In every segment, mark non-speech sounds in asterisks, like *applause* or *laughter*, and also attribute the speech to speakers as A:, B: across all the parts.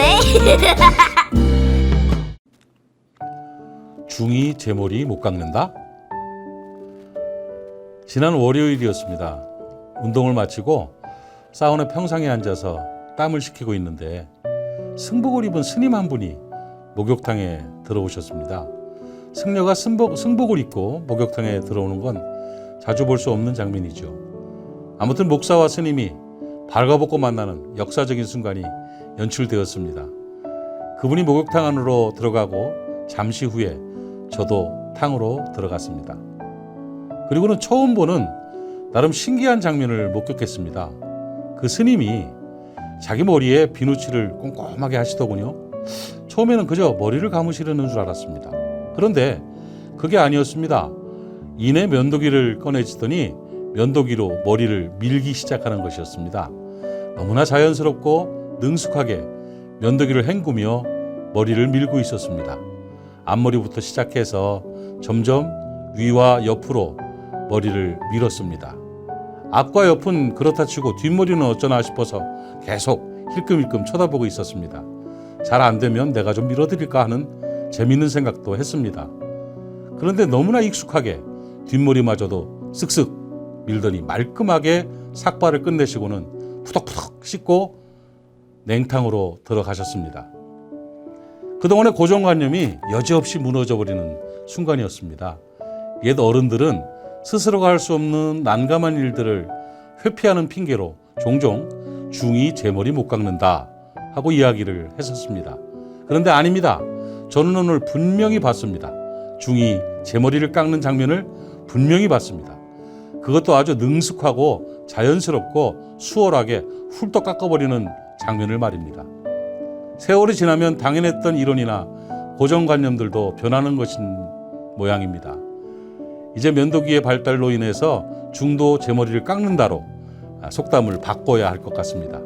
A: *laughs* 중이 제 머리 못 깎는다? 지난 월요일이었습니다. 운동을 마치고 사우나 평상에 앉아서 땀을 식히고 있는데 승복을 입은 스님 한 분이 목욕탕에 들어오셨습니다. 승려가 승복, 승복을 입고 목욕탕에 들어오는 건 자주 볼 수 없는 장면이죠. 아무튼 목사와 스님이 발가벗고 만나는 역사적인 순간이 연출되었습니다. 그분이 목욕탕 안으로 들어가고 잠시 후에 저도 탕으로 들어갔습니다. 그리고는 처음 보는 나름 신기한 장면을 목격했습니다. 그 스님이 자기 머리에 비누칠을 꼼꼼하게 하시더군요. 처음에는 그저 머리를 감으시려는 줄 알았습니다. 그런데 그게 아니었습니다. 이내 면도기를 꺼내시더니 면도기로 머리를 밀기 시작하는 것이었습니다. 너무나 자연스럽고 능숙하게 면도기를 헹구며 머리를 밀고 있었습니다. 앞머리부터 시작해서 점점 위와 옆으로 머리를 밀었습니다. 앞과 옆은 그렇다 치고 뒷머리는 어쩌나 싶어서 계속 힐끔힐끔 쳐다보고 있었습니다. 잘 안 되면 내가 좀 밀어드릴까 하는 재밌는 생각도 했습니다. 그런데 너무나 익숙하게 뒷머리마저도 쓱쓱 밀더니 말끔하게 삭발을 끝내시고는 푸덕푸덕 씻고 냉탕으로 들어가셨습니다. 그동안의 고정관념이 여지없이 무너져 버리는 순간이었습니다. 옛 어른들은 스스로가 할 수 없는 난감한 일들을 회피하는 핑계로 종종 중이 제 머리 못 깎는다 하고 이야기를 했었습니다. 그런데 아닙니다. 저는 오늘 분명히 봤습니다. 중이 제 머리를 깎는 장면을 분명히 봤습니다. 그것도 아주 능숙하고 자연스럽고 수월하게 훌떡 깎아버리는 장면을 말입니다. 세월이 지나면 당연했던 이론이나 고정관념들도 변하는 것인 모양입니다. 이제 면도기의 발달로 인해서 중도 제 머리를 깎는다로 아, 속담을 바꿔야 할 것 같습니다.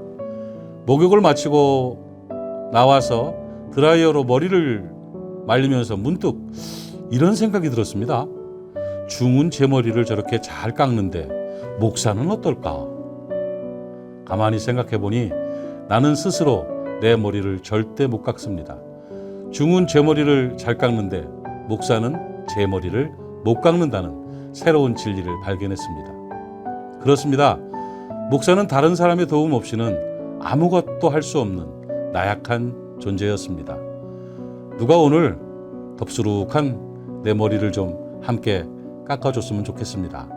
A: 목욕을 마치고 나와서 드라이어로 머리를 말리면서 문득 이런 생각이 들었습니다. 중은 제 머리를 저렇게 잘 깎는데 목사는 어떨까? 가만히 생각해 보니 나는 스스로 내 머리를 절대 못 깎습니다. 중은 제 머리를 잘 깎는데 목사는 제 머리를 못 깎는다는 새로운 진리를 발견했습니다. 그렇습니다. 목사는 다른 사람의 도움 없이는 아무것도 할 수 없는 나약한 존재였습니다. 누가 오늘 덥수룩한 내 머리를 좀 함께 깎아줬으면 좋겠습니다.